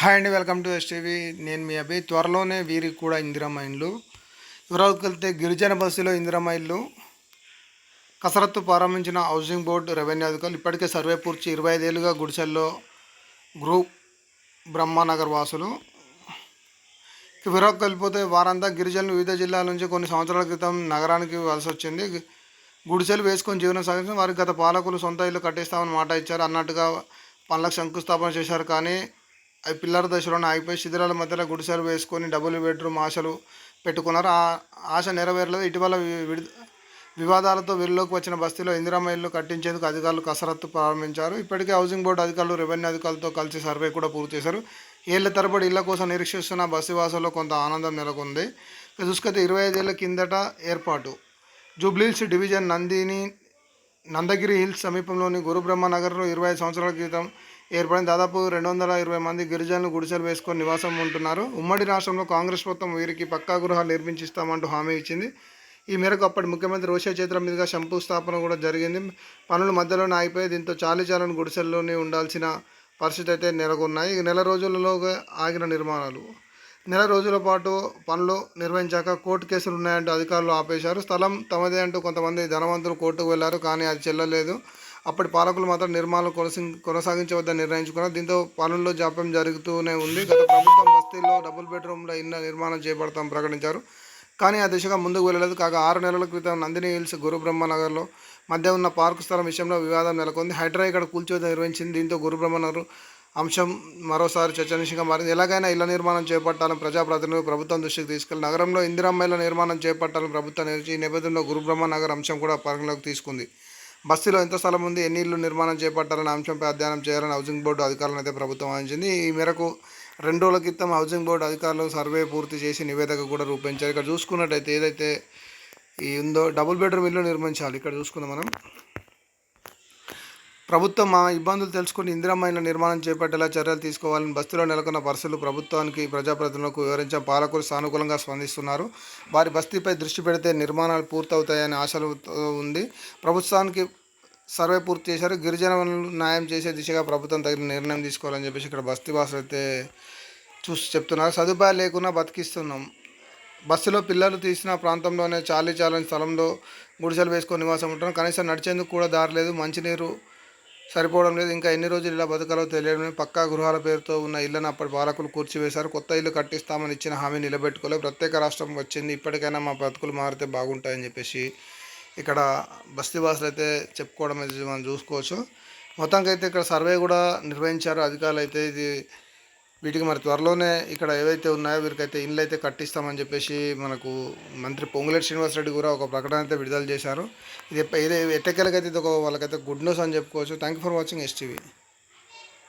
Hi అండి welcome to STV నేను మీ అభి త్వరలోనే వీరికి కూడా ఇందిరమ్మ ఇండ్లు వెళ్తే గిరిజన బస్సులో ఇందిరమ్మ ఇల్లు కసరత్తు ప్రారంభించిన హౌసింగ్ బోర్డు రెవెన్యూ అధికారులు ఇప్పటికే సర్వే పూర్చి ఇరవై ఐదేళ్ళుగా గుడిసెల్లో గ్రూప్ బ్రహ్మానగర్ వాసులు. ఇక వెళ్ళిపోతే వారంతా గిరిజనులు వివిధ జిల్లాల నుంచి కొన్ని సంవత్సరాల క్రితం నగరానికి వలస వచ్చింది. గుడిసెలు వేసుకొని జీవనం సాగించిన వారికి గత పాలకులు సొంత ఇల్లు కట్టేస్తామని మాట ఇచ్చారు. అన్నట్టుగా పనులకు శంకుస్థాపన చేశారు కానీ అవి పిల్లల దశలోనే ఆగిపోయి శిథిరాల మధ్యలో గుడిసెలు వేసుకొని డబుల్ బెడ్రూమ్ ఆశలు పెట్టుకున్నారు. ఆ ఆశ నెరవేరలేదు. ఇటీవల వి- విడి వివాదాలతో వెలుగులోకి వచ్చిన బస్తీలో ఇందిరామ ఇల్లు కట్టించేందుకు అధికారులు కసరత్తు ప్రారంభించారు. ఇప్పటికే హౌసింగ్ బోర్డు అధికారులు రెవెన్యూ అధికారులతో కలిసి సర్వే కూడా పూర్తి చేశారు. ఏళ్ళ తరబడి ఇళ్ళ కోసం నిరీక్షిస్తున్న బస్తీవాసుల్లో కొంత ఆనందం నెలకొంది. ఇక ఇరవై ఐదేళ్ళ కిందట ఏర్పాటు. Jubilee Hills division Nandini Nandagiri hills సమీపంలోని గురుబ్రహ్మ నగర్లో ఇరవై ఐదు సంవత్సరాల క్రితం ఏర్పడిన దాదాపు రెండు వందల ఇరవై మంది గిరిజనులు గుడిసెలు వేసుకొని నివాసం ఉంటున్నారు. ఉమ్మడి రాష్ట్రంలో కాంగ్రెస్ ప్రభుత్వం వీరికి పక్కా గృహాలు నిర్మించిస్తామంటూ హామీ ఇచ్చింది. ఈ మేరకు అప్పటి ముఖ్యమంత్రి రోషే చేతుల మీదుగా శంకుస్థాపన కూడా జరిగింది. పనులు మధ్యలోనే ఆగిపోయి దీంతో చాలీ చాలని గుడిసెల్లోనే ఉండాల్సిన పరిస్థితి అయితే నెలకొన్నాయి. నెల రోజులలో ఆగిన నిర్మాణాలు. నెల రోజుల పాటు పనులు నిర్వహించాక కోర్టు కేసులు ఉన్నాయంటూ అధికారులు ఆపేశారు. స్థలం తమదే అంటూ కొంతమంది ధనవంతులు కోర్టుకు వెళ్ళారు కానీ అది చెల్లలేదు. అప్పటి పాలకులు మాత్రం నిర్మాణం కొనసి కొనసాగించవద్దని నిర్ణయించుకున్నారు. దీంతో పనుల్లో జాప్యం జరుగుతూనే ఉంది. గత ప్రభుత్వం బస్తీల్లో డబుల్ బెడ్రూమ్ల ఇళ్ళ నిర్మాణం చేపడతాం ప్రకటించారు. కానీ ఆ దిశగా ముందుకు వెళ్ళలేదు. కాగా ఆరు నెలల క్రితం నందిని హిల్స్ గురుబ్రహ్మనగర్లో మధ్య ఉన్న పార్కు స్థలం విషయంలో వివాదం నెలకొంది. హైడ్రా ఇక్కడ కూల్చోద నిర్వహించింది. దీంతో గురుబ్రహ్మనగర్ అంశం మరోసారి చర్చనీయంగా మారింది. ఎలాగైనా ఇళ్ళ నిర్మాణం చేపట్టాలని ప్రజాప్రతినిధులు ప్రభుత్వం దృష్టికి తీసుకెళ్ళి నగరంలో ఇందిరమ్మ ఇళ్ళ నిర్మాణం చేపట్టాలని ప్రభుత్వం నిర్ణయించి ఈ నేపథ్యంలో గురుబ్రహ్మ నగర్ అంశం కూడా పరిగణలోకి తీసుకుంది. బస్తీలో ఎంత స్థలం ఉంది ఎన్ని ఇళ్ళు నిర్మాణం చేపట్టాలనే అంశంపై అధ్యయనం చేయాలని హౌసింగ్ బోర్డు అధికారులను అయితే ప్రభుత్వం అందించింది. ఈ మేరకు రెండు రోజుల క్రితం హౌసింగ్ బోర్డు అధికారులు సర్వే పూర్తి చేసి నివేదిక కూడా రూపొందించారు ఇక్కడ చూసుకున్నట్టయితే ఏదైతే ఈ ఉందో డబుల్ బెడ్రూమ్ ఇల్లు నిర్మించాలి. ఇక్కడ చూసుకుందాం మనం. ప్రభుత్వం ఆ ఇబ్బందులు తెలుసుకుని ఇందిరమ్మ నిర్మాణం చేపట్టేలా చర్యలు తీసుకోవాలని బస్తీలో నెలకొన్న పరిస్థితులు ప్రభుత్వానికి ప్రజాప్రతినిధులకు వివరించిన పాలకులు సానుకూలంగా స్పందిస్తున్నారు. వారి బస్తీపై దృష్టి పెడితే నిర్మాణాలు పూర్తవుతాయనే ఆశలు ఉంది. ప్రభుత్వానికి సర్వే పూర్తి చేశారు. గిరిజనులను న్యాయం చేసే దిశగా ప్రభుత్వం తగిన నిర్ణయం తీసుకోవాలని చెప్పేసి ఇక్కడ బస్తీ వాసులు అయితే చూసి చెప్తున్నారు. సదుపాయాలు లేకుండా బతికిస్తున్నాం. బస్సులో పిల్లలు తీసిన ప్రాంతంలోనే చాలీ చాలని స్థలంలో గుడిసెలు వేసుకొని నివాసం ఉంటాం. కనీసం నడిచేందుకు కూడా దారి లేదు. మంచినీరు సరిపోవడం లేదు. ఇంకా ఎన్ని రోజులు ఇలా బతకాలో తెలియడం పక్కా గృహాల పేరుతో ఉన్న ఇళ్ళను అప్పటి పాలకులు కూర్చివేశారు. కొత్త ఇల్లు కట్టిస్తామని ఇచ్చిన హామీ నిలబెట్టుకోలేదు ప్రత్యేక రాష్ట్రం వచ్చింది. ఇప్పటికైనా మా బతుకులు మారితే బాగుంటాయని చెప్పేసి ఇక్కడ బస్తీవాసులు అయితే చెప్పుకోవడం అయితే మనం చూసుకోవచ్చు. మొత్తానికి అయితే ఇక్కడ సర్వే కూడా నిర్వహించారు అధికారులు అయితే ఇది వీటికి మరి త్వరలోనే ఇక్కడ ఏవైతే ఉన్నాయో వీరికైతే ఇండ్లు అయితే కట్టిస్తామని చెప్పేసి మనకు మంత్రి పొంగులేటి శ్రీనివాసరెడ్డి కూడా ఒక ప్రకటన అయితే విడుదల చేశారు. ఇది ఏదో ఇది ఇది ఒక వాళ్ళకైతే గుడ్ న్యూస్ అని చెప్పుకోవచ్చు. Thank you for watching STV